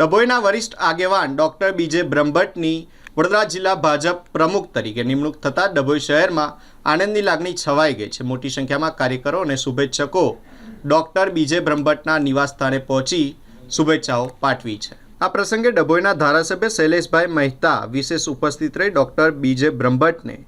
ડભોઈના વરિષ્ઠ આગેવાન ડૉક્ટર બીજે બ્રહ્મભટ્ટની વડોદરા જિલ્લા ભાજપ પ્રમુખ તરીકે નિમણૂક થતાં ડભોઈ શહેરમાં આનંદની લાગણી છવાઈ ગઈ છે. મોટી સંખ્યામાં કાર્યકરો અને શુભેચ્છકો ડૉક્ટર બીજે બ્રહ્મભટ્ટના નિવાસસ્થાને પહોંચી શુભેચ્છાઓ પાઠવી છે. આ પ્રસંગે ડભોઈના ધારાસભ્ય શૈલેષભાઈ મહેતા વિશેષ ઉપસ્થિત રહી ડૉક્ટર બીજે બ્રહ્મભટ્ટને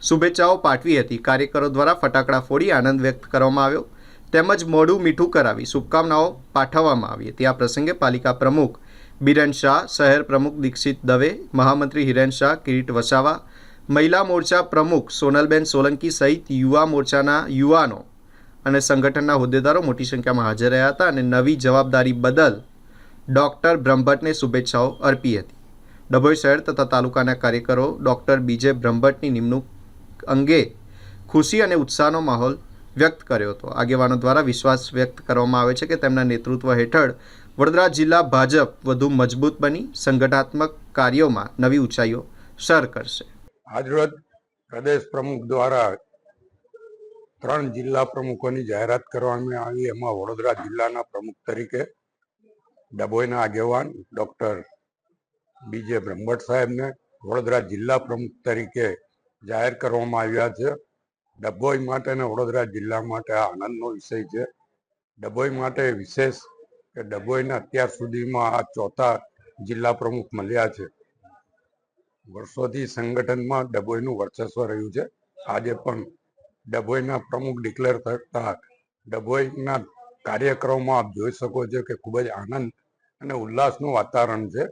શુભેચ્છાઓ પાઠવી હતી. કાર્યકરો દ્વારા ફટાકડા ફોડી આનંદ વ્યક્ત કરવામાં આવ્યો. તેમજ મોઢું મીઠું કરાવી શુભકામનાઓ પાઠવવામાં આવી હતી. આ પ્રસંગે પાલિકા પ્રમુખ બિરેન શાહ, શહેર પ્રમુખ દીક્ષિત દવે, મહામંત્રી હિરેન શાહ, કિરીટ વસાવા, મહિલા મોરચા પ્રમુખ સોનલબેન સોલંકી સહિત યુવા મોરચાના યુવાનો અને સંગઠનના હોદ્દેદારો મોટી સંખ્યામાં હાજર રહ્યા હતા અને નવી જવાબદારી બદલ ડૉક્ટર બ્રહ્મભટ્ટને શુભેચ્છાઓ અર્પી હતી. ડભોઈ શહેર તથા તાલુકાના કાર્યકરો ડૉક્ટર બીજે બ્રહ્મભટ્ટની નિમણૂક અંગે ખુશી અને ઉત્સાહનો માહોલ વ્યક્ત કર્યો હતો. આગેવાનો દ્વારા વિશ્વાસ વ્યક્ત કરવામાં આવે છે કે તેમના નેતૃત્વ હેઠળ વડોદરા જિલ્લા ભાજપ વધુ મજબૂત બની, સંગઠનાત્મક કાર્યોમાં નવી ઊંચાઈઓ સર કરશે. આજરોજ પ્રદેશ પ્રમુખ દ્વારા ત્રણ જિલ્લા પ્રમુખોની જાહેરાત કરવામાં આવી. એમાં વડોદરા જિલ્લાના પ્રમુખ તરીકે ડભોઈના આગેવાન ડૉક્ટર બીજે બ્રહ્મભટ્ટ સાહેબને વડોદરા જિલ્લા પ્રમુખ તરીકે જાહેર કરવામાં આવ્યા છે. ડભોઈ માટે અને વડોદરા જિલ્લા માટે આ આનંદનો વિષય છે. ડભોઈ માટે વિશેષ કે ડભોઈને અત્યાર સુધીમાં આ ચોથા જિલ્લા પ્રમુખ મળ્યા છે. વર્ષોથી સંગઠનમાં ડભોઈનું વર્ચસ્વ રહ્યું છે. આજે પણ ડભોઈના પ્રમુખ ડિક્લેર થતા ડભોઈના કાર્યક્રમમાં આપ જોઈ શકો છો કે ખૂબ જ આનંદ અને ઉલ્લાસનું વાતાવરણ છે.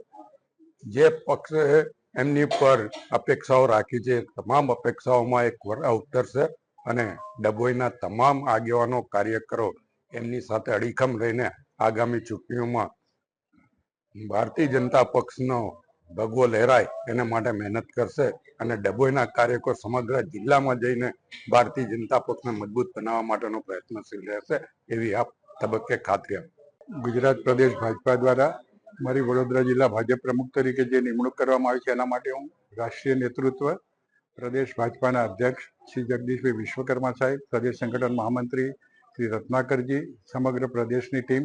જે પક્ષે એમની પર અપેક્ષાઓ રાખી છે તમામ અપેક્ષાઓમાં એક વરા ઉતરશે અને ડભોઈના તમામ આગેવાનો કાર્યકરો એમની સાથે અડીખમ રહીને આગામી ચૂંટણીઓમાં ભારતીય જનતા પક્ષનો ભગવો લહેરાય એના માટે મહેનત કરશે અને ડભોઈના કાર્યકરો સમગ્ર જિલ્લામાં જઈને ભારતીય જનતા પક્ષને મજબૂત બનાવવા માટેનો પ્રયત્નશીલ રહેશે એવી આપ તબક્કે ખાતરી આપ ગુજરાત પ્રદેશ ભાજપા દ્વારા મારી વડોદરા જિલ્લા ભાજપ પ્રમુખ તરીકે જે નિમણૂક કરવામાં આવી છે એના માટે હું રાષ્ટ્રીય નેતૃત્વ પ્રદેશ ભાજપાના અધ્યક્ષ શ્રી જગદીશભાઈ વિશ્વકર્મા સાહેબ, પ્રદેશ સંગઠન મહામંત્રી શ્રી રત્નાકરજી, સમગ્ર પ્રદેશની ટીમ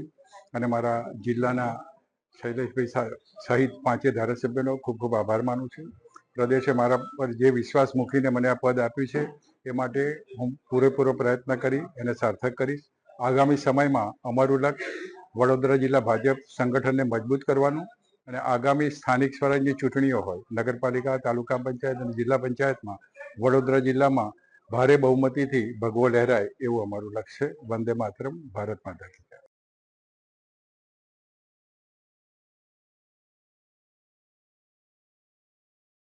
અને મારા જિલ્લાના શૈલેષભાઈ સહિત પાંચે ધારાસભ્યનો ખૂબ ખૂબ આભાર માનું છું. પ્રદેશે મારા પર જે વિશ્વાસ મૂકીને મને આ પદ આપ્યું છે, એ માટે હું પૂરેપૂરો પ્રયત્ન કરી એને સાર્થક કરીશ. આગામી સમયમાં અમારું લક્ષ્ય વડોદરા જિલ્લા ભાજપ સંગઠનને મજબૂત કરવાનું અને આગામી સ્થાનિક સ્વરાજની ચૂંટણીઓ હોય, નગરપાલિકા, તાલુકા પંચાયત અને જિલ્લા પંચાયતમાં વડોદરા જિલ્લામાં ભારે બહુમતીથી ભગવો લહેરાય એવું અમારું લક્ષ્ય છે. વંદે માતરમ, ભારત માતા